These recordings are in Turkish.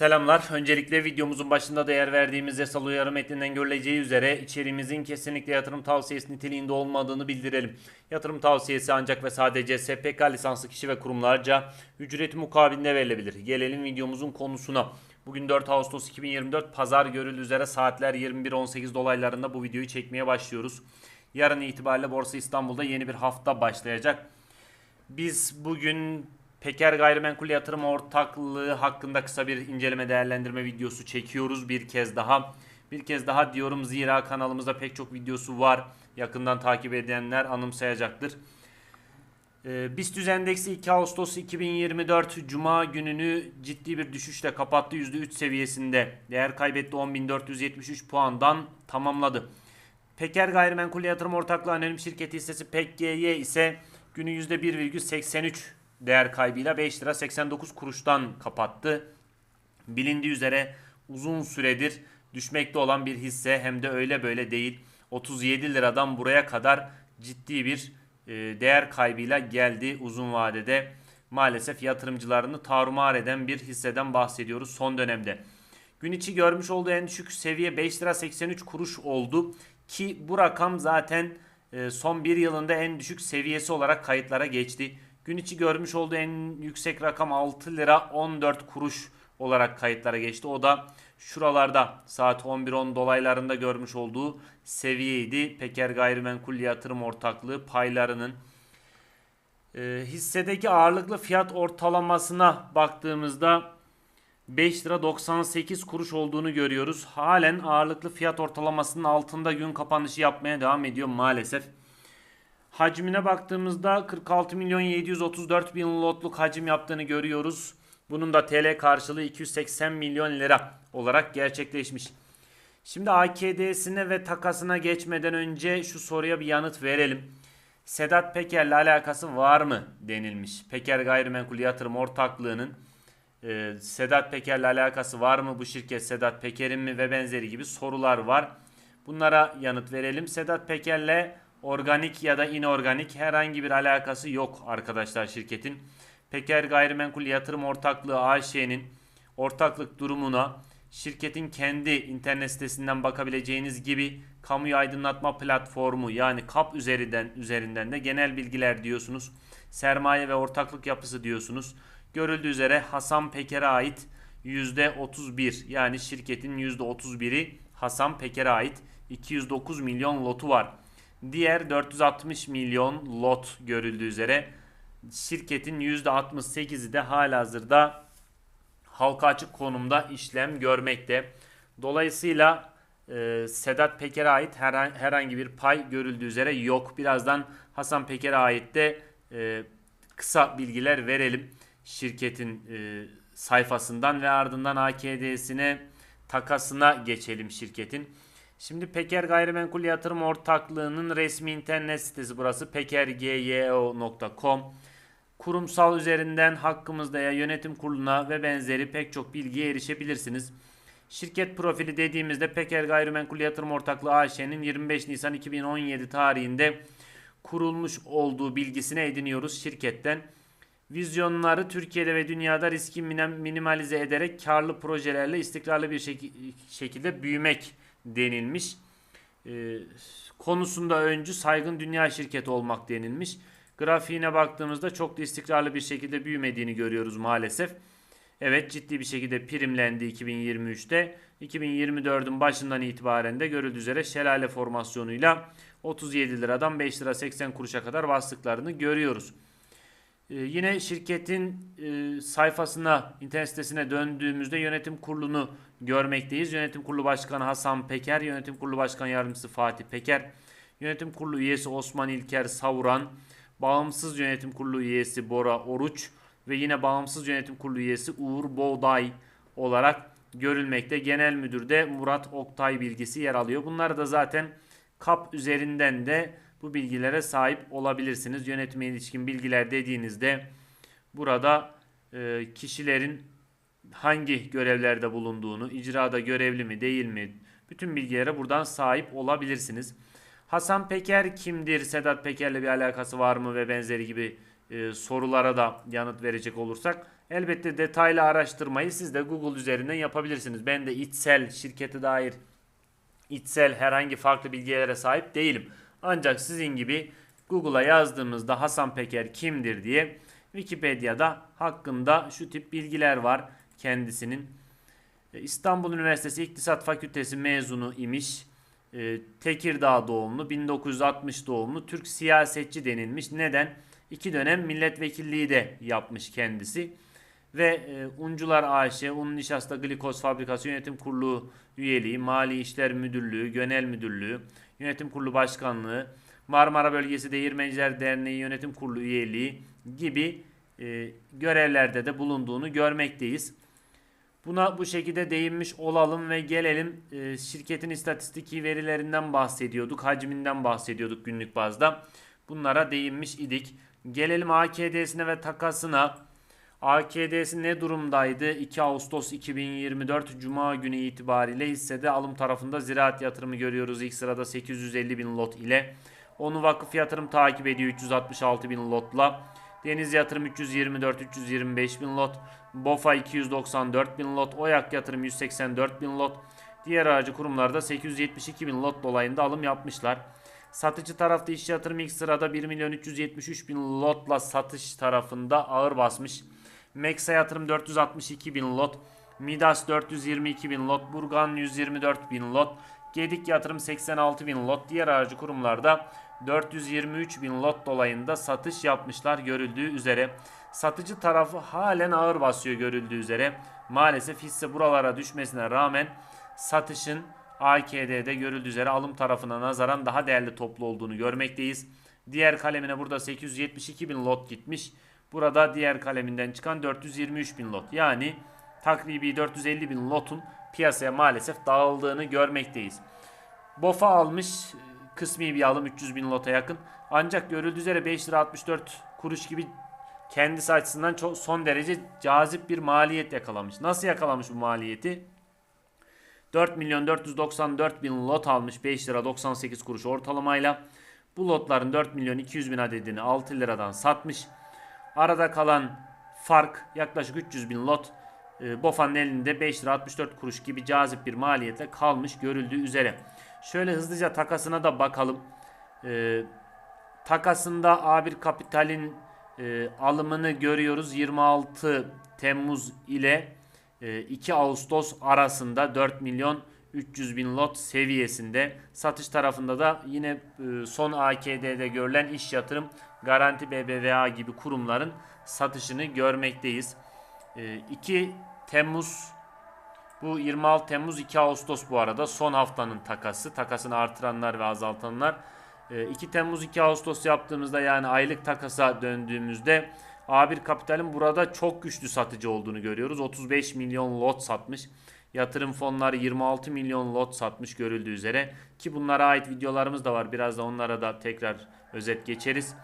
Selamlar. Öncelikle videomuzun başında değer verdiğimiz yasal uyarı metninden görüleceği üzere içeriğimizin kesinlikle yatırım tavsiyesi niteliğinde olmadığını bildirelim. Yatırım tavsiyesi ancak ve sadece SPK lisanslı kişi ve kurumlarca ücreti mukabilinde verilebilir. Gelelim videomuzun konusuna. Bugün 4 Ağustos 2024 Pazar görüldüğü üzere saatler 21.18 dolaylarında bu videoyu çekmeye başlıyoruz. Yarın itibariyle Borsa İstanbul'da yeni bir hafta başlayacak. Biz bugün Peker Gayrimenkul Yatırım Ortaklığı hakkında kısa bir inceleme değerlendirme videosu çekiyoruz bir kez daha. Bir kez daha diyorum zira kanalımızda pek çok videosu var. Yakından takip edenler anımsayacaktır. Ee, BIST endeksi 2 Ağustos 2024 Cuma gününü ciddi bir düşüşle kapattı. %3 seviyesinde değer kaybetti 10.473 puandan tamamladı. Peker Gayrimenkul Yatırım Ortaklığı Anonim Şirketi hissesi PEKGY ise günü %1,83 değer kaybıyla 5 lira 89 kuruştan kapattı. Bilindiği üzere uzun süredir düşmekte olan bir hisse hem de öyle böyle değil. 37 liradan buraya kadar ciddi bir e, değer kaybıyla geldi uzun vadede. Maalesef yatırımcılarını tarumar eden bir hisseden bahsediyoruz son dönemde. Gün içi görmüş olduğu en düşük seviye 5 lira 83 kuruş oldu ki bu rakam zaten e, son bir yılında en düşük seviyesi olarak kayıtlara geçti. Gün içi görmüş olduğu en yüksek rakam 6 lira 14 kuruş olarak kayıtlara geçti. O da şuralarda saat 11.10 dolaylarında görmüş olduğu seviyeydi. Peker Gayrimenkul Yatırım Ortaklığı paylarının e, hissedeki ağırlıklı fiyat ortalamasına baktığımızda 5 lira 98 kuruş olduğunu görüyoruz. Halen ağırlıklı fiyat ortalamasının altında gün kapanışı yapmaya devam ediyor maalesef. Hacmine baktığımızda 46 milyon 734 bin lotluk hacim yaptığını görüyoruz. Bunun da TL karşılığı 280 milyon lira olarak gerçekleşmiş. Şimdi AKD'sine ve takasına geçmeden önce şu soruya bir yanıt verelim. Sedat Peker'le alakası var mı denilmiş. Peker Gayrimenkul Yatırım Ortaklığı'nın e, Sedat Peker'le alakası var mı? Bu şirket Sedat Peker'in mi ve benzeri gibi sorular var. Bunlara yanıt verelim. Sedat Peker'le organik ya da inorganik herhangi bir alakası yok arkadaşlar şirketin. Peker Gayrimenkul Yatırım Ortaklığı AŞ'nin ortaklık durumuna şirketin kendi internet sitesinden bakabileceğiniz gibi kamuyu aydınlatma platformu yani KAP üzerinden üzerinden de genel bilgiler diyorsunuz. Sermaye ve ortaklık yapısı diyorsunuz. Görüldüğü üzere Hasan Peker'e ait %31 yani şirketin %31'i Hasan Peker'e ait 209 milyon lotu var. Diğer 460 milyon lot görüldüğü üzere şirketin %68'i de halihazırda halka açık konumda işlem görmekte. Dolayısıyla e, Sedat Peker'e ait herhangi bir pay görüldüğü üzere yok. Birazdan Hasan Peker'e ait de e, kısa bilgiler verelim şirketin e, sayfasından ve ardından AKD'sine takasına geçelim şirketin. Şimdi Peker Gayrimenkul Yatırım Ortaklığı'nın resmi internet sitesi burası pekergyo.com. Kurumsal üzerinden hakkımızda ya yönetim kuruluna ve benzeri pek çok bilgiye erişebilirsiniz. Şirket profili dediğimizde Peker Gayrimenkul Yatırım Ortaklığı AŞ'nin 25 Nisan 2017 tarihinde kurulmuş olduğu bilgisine ediniyoruz şirketten. Vizyonları Türkiye'de ve dünyada riski minimalize ederek karlı projelerle istikrarlı bir şek- şekilde büyümek denilmiş. E, konusunda öncü saygın dünya şirketi olmak denilmiş. Grafiğine baktığımızda çok da istikrarlı bir şekilde büyümediğini görüyoruz maalesef. Evet ciddi bir şekilde primlendi 2023'te. 2024'ün başından itibaren de görüldüğü üzere şelale formasyonuyla 37 liradan 5 lira 80 kuruşa kadar bastıklarını görüyoruz. Ee, yine şirketin e, sayfasına, internet sitesine döndüğümüzde yönetim kurulunu görmekteyiz. Yönetim kurulu başkanı Hasan Peker, yönetim kurulu başkan yardımcısı Fatih Peker, yönetim kurulu üyesi Osman İlker Savuran, bağımsız yönetim kurulu üyesi Bora Oruç ve yine bağımsız yönetim kurulu üyesi Uğur Boğday olarak görülmekte. Genel müdür de Murat Oktay bilgisi yer alıyor. Bunlar da zaten KAP üzerinden de bu bilgilere sahip olabilirsiniz. Yönetime ilişkin bilgiler dediğinizde burada e, kişilerin hangi görevlerde bulunduğunu, icrada görevli mi değil mi bütün bilgilere buradan sahip olabilirsiniz. Hasan Peker kimdir? Sedat Peker'le bir alakası var mı ve benzeri gibi e, sorulara da yanıt verecek olursak Elbette detaylı araştırmayı siz de Google üzerinden yapabilirsiniz. Ben de içsel şirkete dair içsel herhangi farklı bilgilere sahip değilim. Ancak sizin gibi Google'a yazdığımızda Hasan Peker kimdir diye Wikipedia'da hakkında şu tip bilgiler var kendisinin. E, İstanbul Üniversitesi İktisat Fakültesi mezunu imiş. E, Tekirdağ doğumlu, 1960 doğumlu, Türk siyasetçi denilmiş. Neden? İki dönem milletvekilliği de yapmış kendisi. Ve e, Uncular AŞ, Un Nişasta Glikoz Fabrikası Yönetim Kurulu üyeliği, Mali İşler Müdürlüğü, Genel Müdürlüğü, Yönetim Kurulu Başkanlığı, Marmara Bölgesi Değirmenciler Derneği Yönetim Kurulu üyeliği gibi e, görevlerde de bulunduğunu görmekteyiz. Buna bu şekilde değinmiş olalım ve gelelim e, şirketin istatistiki verilerinden bahsediyorduk, hacminden bahsediyorduk günlük bazda. Bunlara değinmiş idik. Gelelim AKD'sine ve takasına. AKD'si ne durumdaydı? 2 Ağustos 2024 Cuma günü itibariyle hissede alım tarafında ziraat yatırımı görüyoruz. İlk sırada 850 bin lot ile. Onu vakıf yatırım takip ediyor 366 bin lotla. Deniz yatırım 324-325 bin lot. BOFA 294 bin lot. Oyak yatırım 184 bin lot. Diğer aracı kurumlarda 872 bin lot dolayında alım yapmışlar. Satıcı tarafta iş yatırım ilk sırada 1 milyon 373 bin lotla satış tarafında ağır basmış. Meksa yatırım 462 bin lot. Midas 422 bin lot. Burgan 124 bin lot. Gedik yatırım 86 bin lot. Diğer aracı kurumlarda 423 bin lot dolayında satış yapmışlar görüldüğü üzere. Satıcı tarafı halen ağır basıyor görüldüğü üzere. Maalesef hisse buralara düşmesine rağmen satışın AKD'de görüldüğü üzere alım tarafına nazaran daha değerli toplu olduğunu görmekteyiz. Diğer kalemine burada 872 bin lot gitmiş. Burada diğer kaleminden çıkan 423 bin lot. Yani takribi 450 bin lotun piyasaya maalesef dağıldığını görmekteyiz. BOFA almış kısmi bir alım 300 bin lota yakın. Ancak görüldüğü üzere 5 lira 64 kuruş gibi kendisi açısından çok son derece cazip bir maliyet yakalamış. Nasıl yakalamış bu maliyeti? 4 milyon 494 bin lot almış 5 lira 98 kuruş ortalamayla. Bu lotların 4 milyon 200 bin adedini 6 liradan satmış. Arada kalan fark yaklaşık 300 bin lot. E, BOFA'nın elinde 5 lira 64 kuruş gibi cazip bir maliyetle kalmış görüldüğü üzere. Şöyle hızlıca takasına da bakalım. E, takasında A1 Kapital'in e, alımını görüyoruz. 26 Temmuz ile e, 2 Ağustos arasında 4 milyon 300 bin lot seviyesinde. Satış tarafında da yine e, son AKD'de görülen iş yatırım Garanti BBVA gibi kurumların satışını görmekteyiz. E, 2 Temmuz bu 26 Temmuz 2 Ağustos bu arada son haftanın takası. Takasını artıranlar ve azaltanlar. 2 Ee, Temmuz 2 Ağustos yaptığımızda yani aylık takasa döndüğümüzde A1 Kapital'in burada çok güçlü satıcı olduğunu görüyoruz. 35 milyon lot satmış. Yatırım fonları 26 milyon lot satmış görüldüğü üzere. Ki bunlara ait videolarımız da var. Biraz da onlara da tekrar özet geçeriz.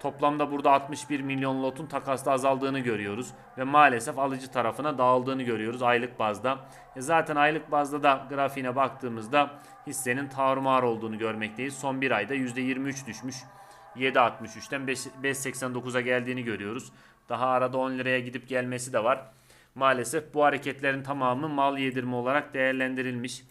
Toplamda burada 61 milyon lotun takasla azaldığını görüyoruz. Ve maalesef alıcı tarafına dağıldığını görüyoruz aylık bazda. E zaten aylık bazda da grafiğine baktığımızda hissenin tarumar olduğunu görmekteyiz. Son bir ayda %23 düşmüş. 7.63'ten 5.89'a geldiğini görüyoruz. Daha arada 10 liraya gidip gelmesi de var. Maalesef bu hareketlerin tamamı mal yedirme olarak değerlendirilmiş.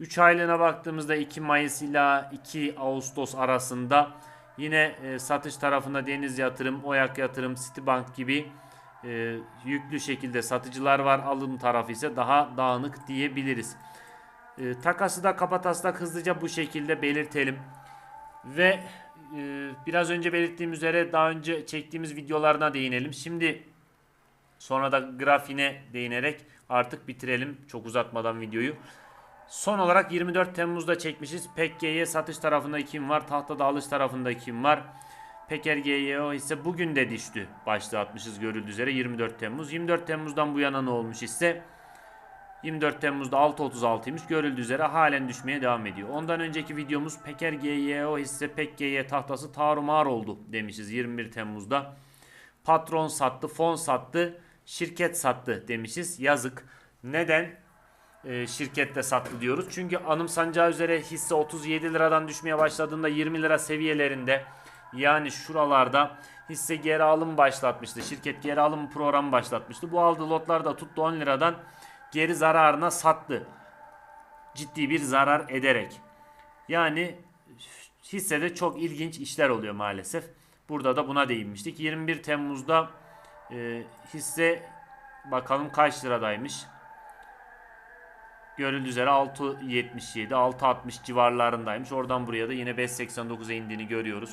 3 aylığına baktığımızda 2 Mayıs ile 2 Ağustos arasında Yine e, satış tarafında Deniz Yatırım, Oyak Yatırım, Citibank gibi e, yüklü şekilde satıcılar var. Alım tarafı ise daha dağınık diyebiliriz. E, takası da kapataslak hızlıca bu şekilde belirtelim. Ve e, biraz önce belirttiğim üzere daha önce çektiğimiz videolarına değinelim. Şimdi sonra da grafiğine değinerek artık bitirelim çok uzatmadan videoyu. Son olarak 24 Temmuz'da çekmişiz. PKG satış tarafında kim var? Tahtada alış tarafında kim var? Peker GYO ise bugün de düştü. Başlığı atmışız görüldüğü üzere 24 Temmuz. 24 Temmuz'dan bu yana ne olmuş ise 24 Temmuz'da 6.36'ymış. Görüldüğü üzere halen düşmeye devam ediyor. Ondan önceki videomuz Peker GYO hisse PKG tahtası tarumar oldu demişiz 21 Temmuz'da. Patron sattı, fon sattı, şirket sattı demişiz. Yazık. Neden? E, şirkette sattı diyoruz. Çünkü anımsanacağı üzere hisse 37 liradan düşmeye başladığında 20 lira seviyelerinde Yani şuralarda hisse geri alım başlatmıştı. Şirket geri alım programı başlatmıştı. Bu aldığı lotlar da tuttu 10 liradan geri zararına sattı. Ciddi bir zarar ederek. Yani hissede çok ilginç işler oluyor maalesef. Burada da buna değinmiştik. 21 Temmuz'da e, hisse bakalım kaç liradaymış. Görüldüğü üzere 6.77, 6.60 civarlarındaymış. Oradan buraya da yine 5.89'a indiğini görüyoruz.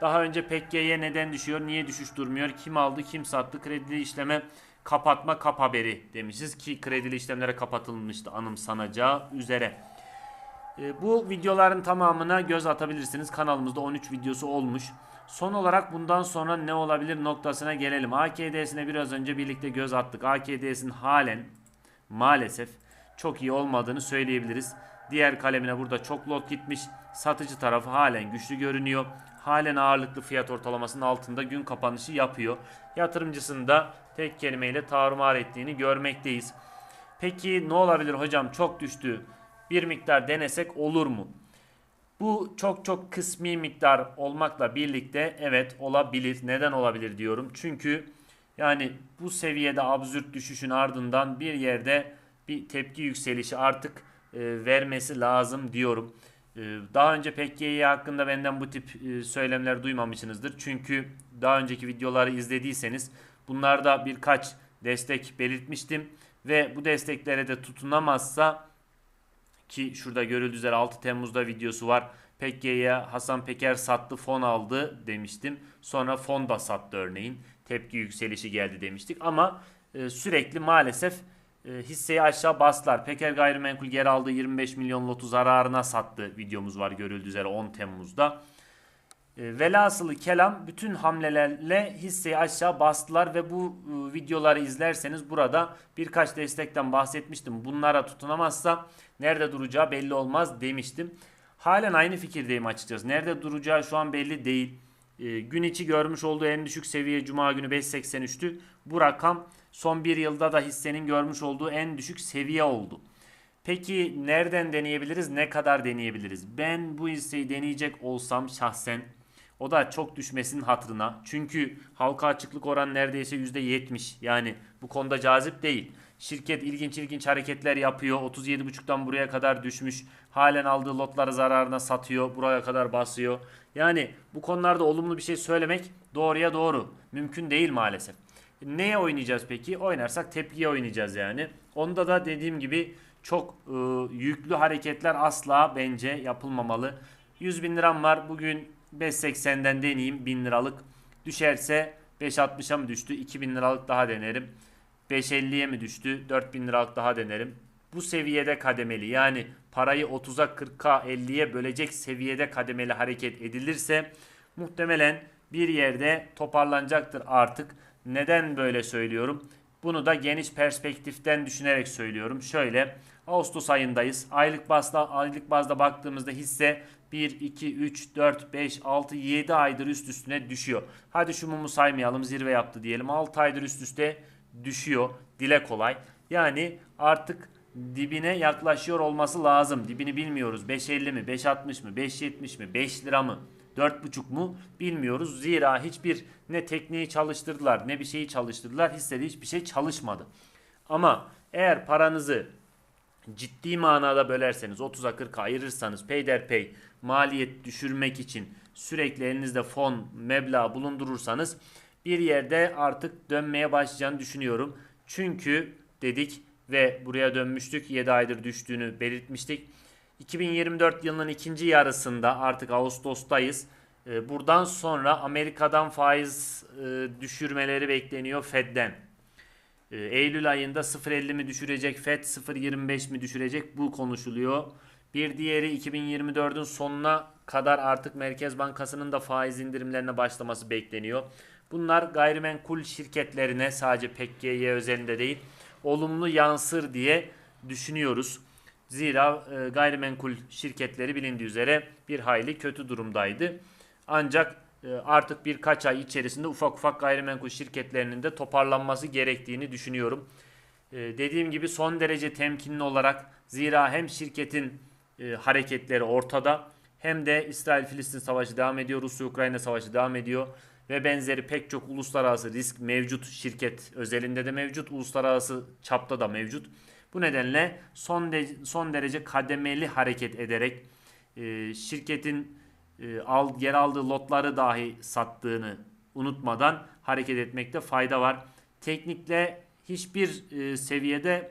Daha önce PKY neden düşüyor? Niye düşüş durmuyor? Kim aldı? Kim sattı? Kredili işleme kapatma kap haberi demişiz ki kredili işlemlere kapatılmıştı anımsanacağı üzere. E, bu videoların tamamına göz atabilirsiniz. Kanalımızda 13 videosu olmuş. Son olarak bundan sonra ne olabilir noktasına gelelim. AKD'sine biraz önce birlikte göz attık. AKD'sin halen maalesef çok iyi olmadığını söyleyebiliriz. Diğer kalemine burada çok lot gitmiş. Satıcı tarafı halen güçlü görünüyor. Halen ağırlıklı fiyat ortalamasının altında gün kapanışı yapıyor. Yatırımcısını da tek kelimeyle tarumar ettiğini görmekteyiz. Peki ne olabilir hocam çok düştü. Bir miktar denesek olur mu? Bu çok çok kısmi miktar olmakla birlikte evet olabilir. Neden olabilir diyorum. Çünkü yani bu seviyede absürt düşüşün ardından bir yerde bir tepki yükselişi artık e, vermesi lazım diyorum. E, daha önce PKY hakkında benden bu tip e, söylemler duymamışsınızdır. Çünkü daha önceki videoları izlediyseniz bunlarda birkaç destek belirtmiştim ve bu desteklere de tutunamazsa ki şurada görüldüğü üzere 6 Temmuz'da videosu var. Pekke'ye Hasan Peker sattı fon aldı demiştim. Sonra fon da sattı örneğin. Tepki yükselişi geldi demiştik. Ama e, sürekli maalesef hisseyi aşağı bastılar. Peker gayrimenkul geri aldı 25 milyon lotu zararına sattı videomuz var görüldüğü üzere 10 Temmuz'da. E, velhasılı kelam bütün hamlelerle hisseyi aşağı bastılar ve bu e, videoları izlerseniz burada birkaç destekten bahsetmiştim. Bunlara tutunamazsa nerede duracağı belli olmaz demiştim. Halen aynı fikirdeyim açıkçası. Nerede duracağı şu an belli değil. E, gün içi görmüş olduğu en düşük seviye Cuma günü 5.83'tü. Bu rakam son bir yılda da hissenin görmüş olduğu en düşük seviye oldu. Peki nereden deneyebiliriz? Ne kadar deneyebiliriz? Ben bu hisseyi deneyecek olsam şahsen o da çok düşmesinin hatırına. Çünkü halka açıklık oranı neredeyse %70. Yani bu konuda cazip değil. Şirket ilginç ilginç hareketler yapıyor. 37.5'tan buraya kadar düşmüş. Halen aldığı lotları zararına satıyor. Buraya kadar basıyor. Yani bu konularda olumlu bir şey söylemek doğruya doğru. Mümkün değil maalesef. Neye oynayacağız peki? Oynarsak tepkiye oynayacağız yani. Onda da dediğim gibi çok e, yüklü hareketler asla bence yapılmamalı. 100 bin liram var. Bugün 5.80'den deneyeyim 1000 liralık. Düşerse 5.60'a mı düştü? 2000 liralık daha denerim. 5.50'ye mi düştü? 4000 liralık daha denerim. Bu seviyede kademeli yani parayı 30'a 40'a 50'ye bölecek seviyede kademeli hareket edilirse muhtemelen bir yerde toparlanacaktır artık. Neden böyle söylüyorum? Bunu da geniş perspektiften düşünerek söylüyorum. Şöyle Ağustos ayındayız. Aylık bazda aylık bazda baktığımızda hisse 1 2 3 4 5 6 7 aydır üst üstüne düşüyor. Hadi şu mumu saymayalım. Zirve yaptı diyelim. 6 aydır üst üste düşüyor. Dile kolay. Yani artık dibine yaklaşıyor olması lazım. Dibini bilmiyoruz. 5.50 mi, 5.60 mı, 5.70 mi, 5 lira mı, 4.5 mu bilmiyoruz. Zira hiçbir ne tekniği çalıştırdılar ne bir şeyi çalıştırdılar. Hissede hiçbir şey çalışmadı. Ama eğer paranızı ciddi manada bölerseniz 30'a 40'a ayırırsanız peyderpey maliyet düşürmek için sürekli elinizde fon meblağ bulundurursanız bir yerde artık dönmeye başlayacağını düşünüyorum. Çünkü dedik ve buraya dönmüştük 7 aydır düştüğünü belirtmiştik. 2024 yılının ikinci yarısında artık Ağustos'tayız. Ee, buradan sonra Amerika'dan faiz e, düşürmeleri bekleniyor Fed'den. Ee, Eylül ayında 0.50 mi düşürecek Fed 0.25 mi düşürecek bu konuşuluyor. Bir diğeri 2024'ün sonuna kadar artık Merkez Bankası'nın da faiz indirimlerine başlaması bekleniyor. Bunlar gayrimenkul şirketlerine sadece PKY özelinde değil olumlu yansır diye düşünüyoruz. Zira e, gayrimenkul şirketleri bilindiği üzere bir hayli kötü durumdaydı. Ancak e, artık birkaç ay içerisinde ufak ufak gayrimenkul şirketlerinin de toparlanması gerektiğini düşünüyorum. E, dediğim gibi son derece temkinli olarak zira hem şirketin e, hareketleri ortada hem de İsrail-Filistin savaşı devam ediyor, Rusya-Ukrayna savaşı devam ediyor ve benzeri pek çok uluslararası risk mevcut şirket özelinde de mevcut, uluslararası çapta da mevcut. Bu nedenle son de, son derece kademeli hareket ederek e, şirketin e, al, yer aldığı lotları dahi sattığını unutmadan hareket etmekte fayda var. Teknikle hiçbir e, seviyede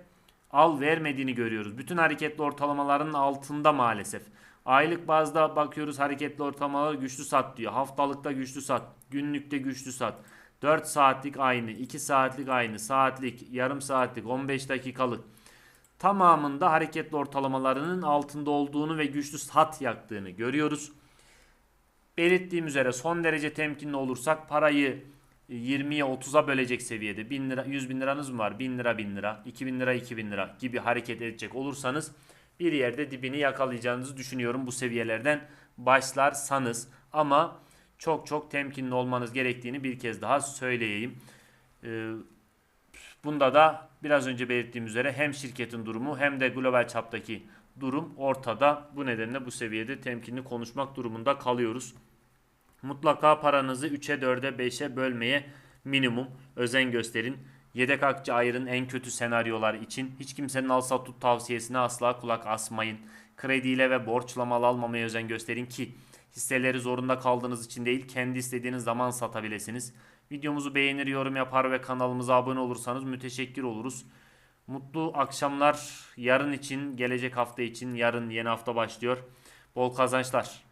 al vermediğini görüyoruz. Bütün hareketli ortalamaların altında maalesef. Aylık bazda bakıyoruz hareketli ortalamalar güçlü sat diyor. Haftalıkta güçlü sat, günlükte güçlü sat. 4 saatlik aynı, 2 saatlik aynı, saatlik, yarım saatlik, 15 dakikalık tamamında hareketli ortalamalarının altında olduğunu ve güçlü sat yaktığını görüyoruz. Belirttiğim üzere son derece temkinli olursak parayı 20'ye 30'a bölecek seviyede 1000 lira 100 bin liranız mı var 1000 lira 1000 lira 2000 lira 2000 lira gibi hareket edecek olursanız bir yerde dibini yakalayacağınızı düşünüyorum bu seviyelerden başlarsanız ama çok çok temkinli olmanız gerektiğini bir kez daha söyleyeyim. Ee, Bunda da biraz önce belirttiğim üzere hem şirketin durumu hem de global çaptaki durum ortada. Bu nedenle bu seviyede temkinli konuşmak durumunda kalıyoruz. Mutlaka paranızı 3'e 4'e 5'e bölmeye minimum özen gösterin. Yedek akçe ayırın en kötü senaryolar için. Hiç kimsenin al sat tut tavsiyesine asla kulak asmayın. Krediyle ve borçla mal almamaya özen gösterin ki hisseleri zorunda kaldığınız için değil kendi istediğiniz zaman satabilirsiniz. Videomuzu beğenir, yorum yapar ve kanalımıza abone olursanız müteşekkir oluruz. Mutlu akşamlar yarın için, gelecek hafta için. Yarın yeni hafta başlıyor. Bol kazançlar.